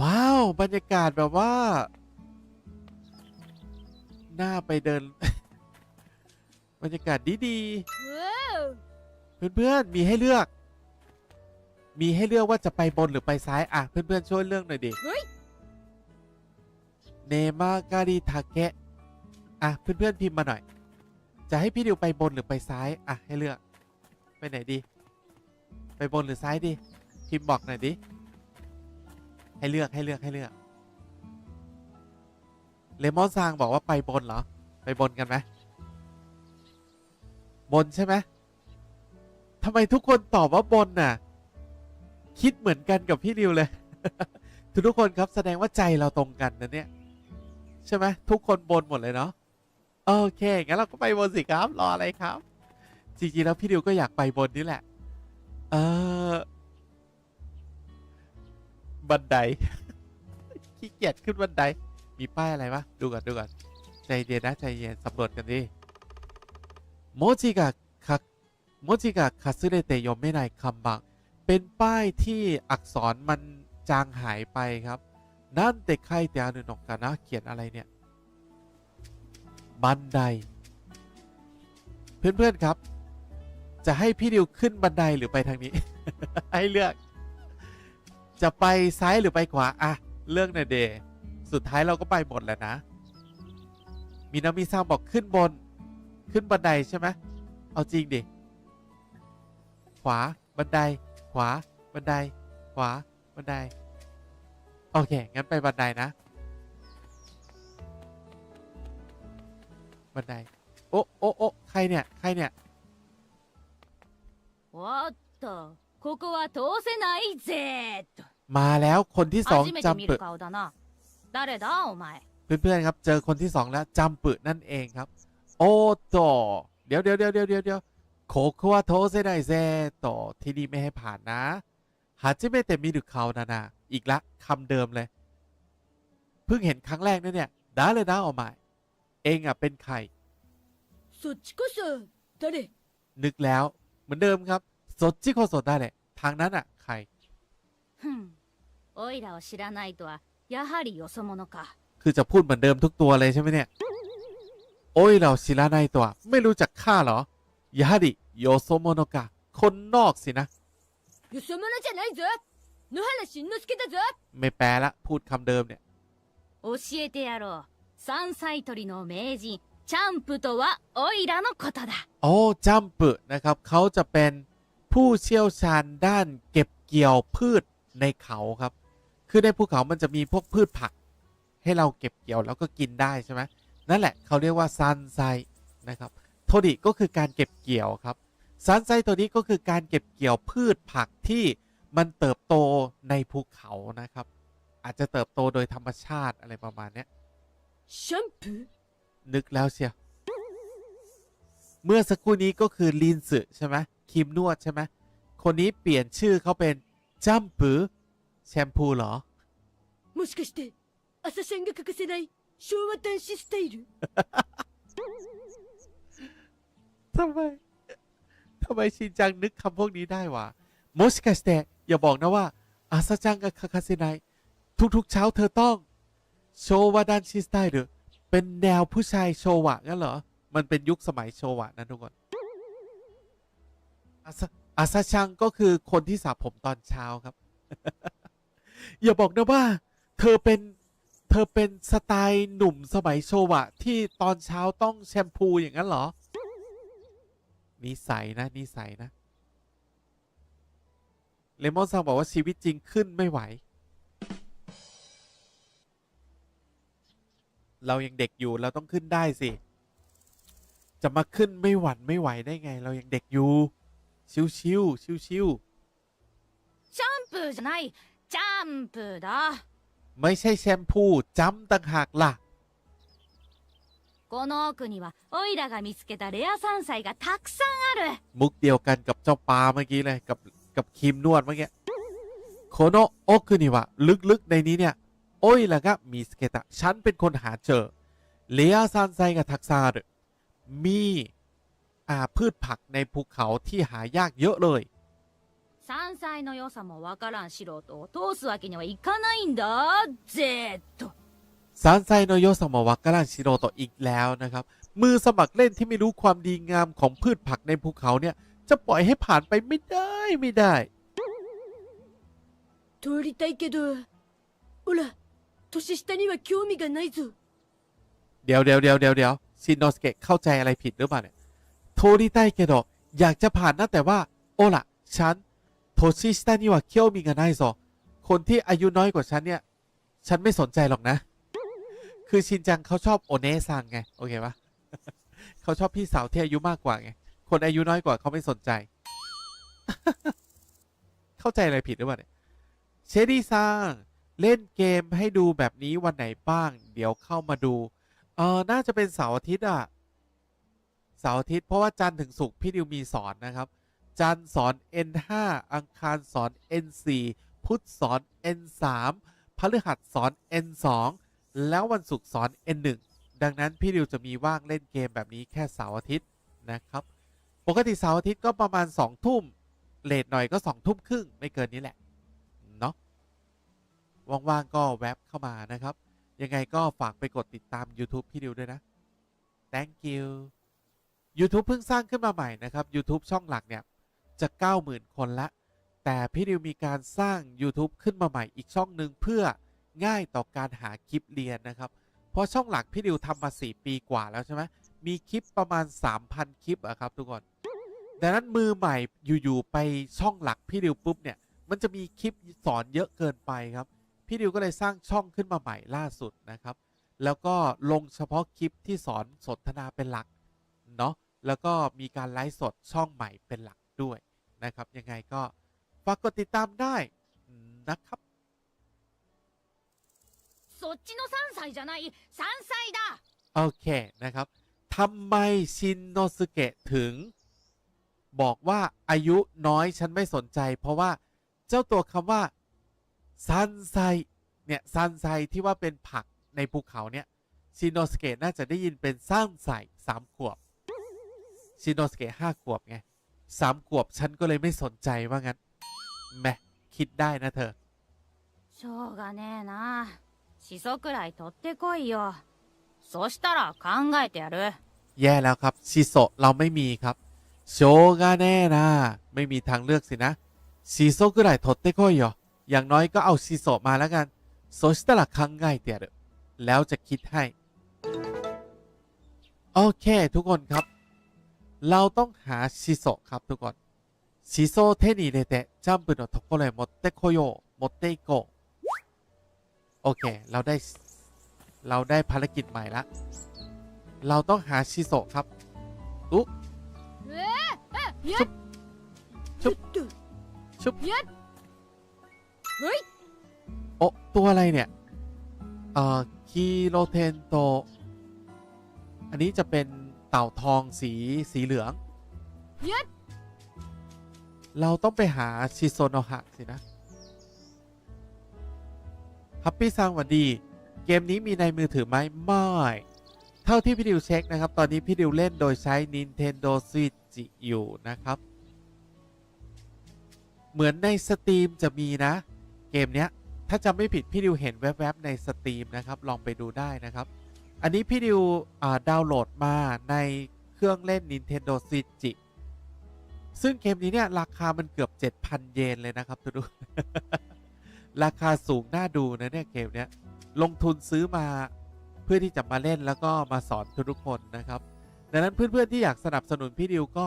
ว้าว บรรยากาศแบบว่า น่าไปเดิน บรรยากาศดีดีว้าวๆ เพื่อนๆ มีให้เลือก มีให้เลือกว่าจะไปบนหรือไปซ้าย อะ เพื่อนๆ ช่วยเลือกหน่อยดิ เฮ้ยเนมาการิทาเกะ อะ เพื่อนๆ พิมพ์มาหน่อย จะให้พี่ดิวไปบนหรือไปซ้าย อะ ให้เลือก ไปไหนดี ไปบนหรือซ้ายดี พิมพ์บอกหน่อยดิ ให้เลือกให้เลือกให้เลือก เลมอนซางบอกว่าไปบนเหรอ ไปบนกันไหมบนใช่ไหมทำไมทุกคนตอบว่าบนน่ะ คิดเหมือนกันกับพี่ดิวเลย ทุกทุกคนครับแสดงว่าใจเราตรงกันนะเนี่ย ใช่ไหมทุกคนบนหมดเลยเนาะโอเคงั้นเราก็ไปบนสิครับรออะไรครับ จริงๆแล้วพี่ดิวก็อยากไปบนนี่แหละ เออ บันได ขี้เกียจขึ้นบันได มีป้ายอะไรวะ ดูก่อนดูก่อน ใจเย็นนะใจเย็นสำรวจกันดิ โมจิกะคักโมจิกะคาซึเรเตโยเมไนคัมบัง เป็นป้ายที่อักษรมันจางหายไปครับ นั่นเตะไข่เตียนุนกกันนะ เขียนอะไรเนี่ย บันได เพื่อนๆครับ จะให้พี่ดิวขึ้นบันไดหรือไปทางนี้ ให้เลือก จะไปซ้ายหรือไปขวา อ่ะ เลือกหน่อยเดสุดท้ายเราก็ไปหมดแหล้วนะ มีนามิซังบอกขึ้นบน ขึ้นบันไดใช่ไหม เอาจริงดิ ขวา บันได ขวา บันได ขวา บันได โอเค งั้นไปบันไดนะ บันได โอ้โอ้โอ้ใครเนี่ย ใครเนี่ย おっとここは通せないぜと มาแล้วคนที่สองจำปึเพื่อนๆครับ เจอคนที่สองแล้วจำปึนั่นเองครับ โอ้ต่อเดี๋ยวเดี๋ยวเดี๋ยวเดี๋ยวเดี๋ยวโคคัวโทเซไดเซโตที่นี่ไม่ให้ผ่านนะหาจิเมเตมิรุเขานานาอีกละคำเดิมเลย เพิ่งเห็นครั้งแรกเนี่ยเนี่ยดาเลยนะออกมาเองอะเป็นใครสุดก็สุดได้นึกแล้วเหมือนเดิมครับสดจิโคสดได้เลยทางนั้นอะใคร ふんオイラを知らないとはやはりよそ者か คือจะพูดเหมือนเดิมทุกตัวเลยใช่ไหมเนี่ย โอ้ยเราชิระในตัว ไม่รู้จักข้าเหรอยาดิโยโซโมโนกะ คนนอกสินะ よそ者じゃないぞ野原しんのすけだぞ ไม่แปลละ พูดคำเดิมเนี่ย 教えてやろう山菜採りの名人チャンプとはオイラのことだ โอ้จัมปึนะครับ เขาจะเป็นผู้เชี่ยวชาญด้านเก็บเกี่ยวพืช ในเขาครับ คือในภูเขามันจะมีพวกพืชผัก ให้เราเก็บเกี่ยวแล้วก็กินได้ใช่ไหมนั่นแหละเขาเรียกว่าซันไซนะครับโทดิก็คือการเก็บเกี่ยวครับซันไซตัวนี้ก็คือการเก็บเกี่ยวพืชผักที่มันเติบโตในภูเขานะครับ อาจจะเติบโตโดยธรรมชาติอะไรประมาณนี้ยนึกแล้วเชียวเมื่อสักครู่นี้ก็คือลินสึใช่ไหมครีมนวดใช่ไหมคนนี้เปลี่ยนชื่อเขาเป็น จัมปือแชมพูเหรอ もしかして朝シャンが欠かせない昭和男子スタイル ทำไม ทำไมชินจังนึกคำพวกนี้ได้วะโมชกาสเตะอย่าบอกนะว่า อาซาจังกับคาคาเซไนทุกๆเช้าเธอต้อง โชวาดันชิสไตล์หรือเป็นแนวผู้ชายโชวะงั้นเหรอ มันเป็นยุคสมัยโชวะนะทุกคนอาซา อาซาชังก็คือคนที่สระผมตอนเช้าครับ อย่าบอกนะว่า เธอเป็นเธอเป็นสไตล์หนุ่มสมัยโชวะ ที่ตอนเช้าต้องแชมพูอย่างนั้นเหรอ นิสัยนะนิสัยนะ เลมอนซังบอกว่าชีวิตจริงขึ้นไม่ไหว เรายังเด็กอยู่เราต้องขึ้นได้สิ จะมาขึ้นไม่หวั่นไม่ไหวได้ไง เรายังเด็กอยู่ ชิวชิวชิวชิว シャンプーじゃないチャンプーだ ๆไม่ใช่แชมพูจ้ำต่างหากล่ะ この奥にはオイラが見つけたレア山菜がたくさんある มุกเดียวกันกับเจ้าปลาเมื่อกี้เลยกับกับครีมนวดเมื่อกี้โคโนะโอคุนิวะลึกๆในนี้เนี่ย โอ้ยแล้วก็มีสเกตะฉันเป็นคนหาเจอเลียซันไซกับทักซาดมีอ่า พืชผักในภูเขาที่หายากเยอะเลย 山 山菜の良さもわからん素人を通すわけにはいかないんだぜっと ซานไซโนโยสมวักกรันชิโรโตะอีกแล้วนะครับ มือสมัครเล่นที่ไม่รู้ความดีงามของพืชผักในภูเขาเนี่ย จะปล่อยให้ผ่านไปไม่ได้ไม่ได้ 通りたいけどほら年下には興味がないぞ เดี๋ยวเดี๋ยวเดี๋ยวเดี๋ยวเดี๋ยวชินโนสเกะเข้าใจอะไรผิดหรือเปล่าเนี่ย โทริไตเกโดอยากจะผ่านนะแต่ว่าโอละฉันโทชิสตานิวะเคียวมิงานไนโซคนที่อายุน้อยกว่าฉันเนี่ย ฉันไม่สนใจหรอกนะ คือชินจังเขาชอบโอเนซังไง โอเคปะเขาชอบพี่สาวที่อายุมากกว่าไง คนอายุน้อยกว่าเขาไม่สนใจ เข้าใจอะไรผิดหรือเปล่าเนี่ยเชดี้ซังเล่นเกมให้ดูแบบนี้วันไหนบ้าง เดี๋ยวเข้ามาดู เออน่าจะเป็นเสาร์อาทิตย์อะ เสาร์อาทิตย์เพราะว่าจันทร์ถึงศุกร์พี่ดิวมีสอนนะครับ จันทร์สอน N5 อังคารสอน N4 พุธสอน N3 พฤหัสสอน N2 แล้ววันศุกร์สอน N1 ดังนั้นพี่ดิวจะมีว่างเล่นเกมแบบนี้แค่เสาร์อาทิตย์นะครับ ปกติเสาร์อาทิตย์ก็ประมาณ2ทุ่มเลทหน่อยก็2ทุ่มครึ่งไม่เกินนี้แหละเนาะว่างๆก็แวบเข้ามานะครับ ยังไงก็ฝากไปกดติดตาม YouTube พี่ดิวด้วยนะ thank you YouTube เพิ่งสร้างขึ้นมาใหม่นะครับ YouTube ช่องหลักเนี่ยจะ 90,000 คนละ แต่พี่ดิวมีการสร้าง YouTube ขึ้นมาใหม่อีกช่องหนึ่งเพื่อง่ายต่อการหาคลิปเรียนนะครับ เพราะช่องหลักพี่ดิวทำมา 4 ปีกว่าแล้วใช่ไหมมีคลิปประมาณ 3,000 คลิปอะครับทุกคนดังนั้นมือใหม่อยู่ๆไปช่องหลักพี่ดิวปุ๊บเนี่ยมันจะมีคลิปสอนเยอะเกินไปครับ พี่ดิวก็เลยสร้างช่องขึ้นมาใหม่ล่าสุดนะครับ แล้วก็ลงเฉพาะคลิปที่สอนสนทนาเป็นหลักเนาะ แล้วก็มีการไลฟ์สดช่องใหม่เป็นหลักด้วยนะครับ ยังไงก็ฝากกดติดตามได้นะครับ そっちの山菜じゃない山菜だ โอเคนะครับทำไมชินโนสุเกะถึง บอกว่าอายุน้อยฉันไม่สนใจ เพราะว่าเจ้าตัวคำว่าซันไซเนี่ยซันไซที่ว่าเป็นผักในภูเขาเนี่ยชินโนสุเกะน่าจะได้ยินเป็นซันไซสามขวบ ชินโนสุเกะห้าขวบไงสามขวบฉันก็เลยไม่สนใจว่างั้นแหมคิดได้นะเธอ しょうがねえなしそくらい取ってこいよそしたら考えてやる แย่แล้วครับชิโซะเราไม่มีครับ โชกาแน่นะ ไม่มีทางเลือกสินะชิโซกุไรโทเตโกโยอย่างน้อยก็เอาชิโซะมาแล้วกันโซชิตะละคังง่ายเตียるแล้วจะคิดให้ โอเคทุกคนครับ เราต้องหาชิโซครับทุกคนชิโซเทนี่เดเตจำเป็นต้องคนเลยมดเตโคโยมดเตโกโอเค เราได้ เราได้ภารกิจใหม่ละ เราต้องหาชิโซครับตุ๊ชุบชุบชุบเฮ้ยโอตัวอะไรเนี่ย เอ่อคีโรเทนโต อันนี้จะเป็น เต่าทองสีสีเหลืองやっเราต้องไปหาชิโซโนฮะสินะ ฮัปปี้ซังหวัดดี เกมนี้มีในมือถือไหมไม่ เท่าที่พี่ดิวเช็คนะครับ ตอนนี้พี่ดิวเล่นโดยใช้ Nintendo Switch อยู่นะครับ เหมือนในสตรีมจะมีนะ เกมเนี้ย ถ้าจำไม่ผิดพี่ดิวเห็นแวบๆในสตรีมนะครับ ลองไปดูได้นะครับ อันนี้พี่ดิวดาวน์โหลดมาในเครื่องเล่น Nintendo Switch ซึ่งเกมนี้เนี่ย ราคามันเกือบ 7,000 เยนเลยนะครับทุกท่านราคาสูง น่า ดูนะ เนี่ย เกม เนี้ย ลงทุนซื้อมาเพื่อที่จะมาเล่นแล้วก็มาสอนทุกคนนะครับ ดังนั้นเพื่อนๆที่อยากสนับสนุน พี่ ดิว ก็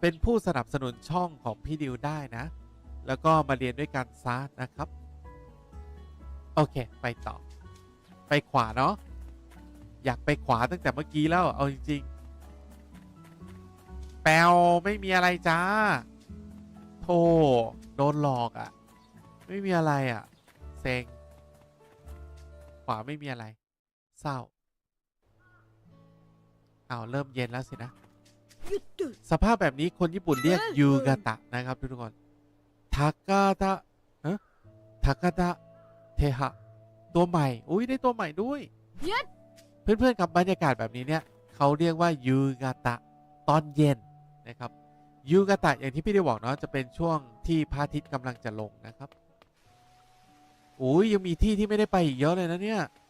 เป็นผู้สนับสนุนช่องของ พี่ ดิว ได้นะ แล้วก็มาเรียนด้วยกันซะนะครับ โอเค ไปต่อ ไปขวา เนาะ อยากไปขวาตั้งแต่เมื่อกี้แล้ว เอาจริงๆแปลไม่มีอะไรจ้า โทโดนหลอกอะ่ะ ไม่มีอะไรอะ่ะ เซ็ง ขวาไม่มีอะไร เศร้า เอาเริ่มเย็นแล้วสินะ สภาพแบบนี้คนญี่ปุ่นเรียกยูกะตะนะครับ ทุกคนทากาตะฮะทากาตะเทหะ ตัวใหม่ อุ้ยได้ตัวใหม่ด้วย เพื่อนๆกับบรรยากาศแบบนี้เนี่ยเขาเรียกว่ายูกาตะตอนเย็นนะครับยูกาตะอย่างที่พี่ได้บอกเนาะจะเป็นช่วงที่พระอาทิตย์กำลังจะลงนะครับโอ้ยยังมีที่ที่ไม่ได้ไปอีกเยอะเลยนะเนี่ย「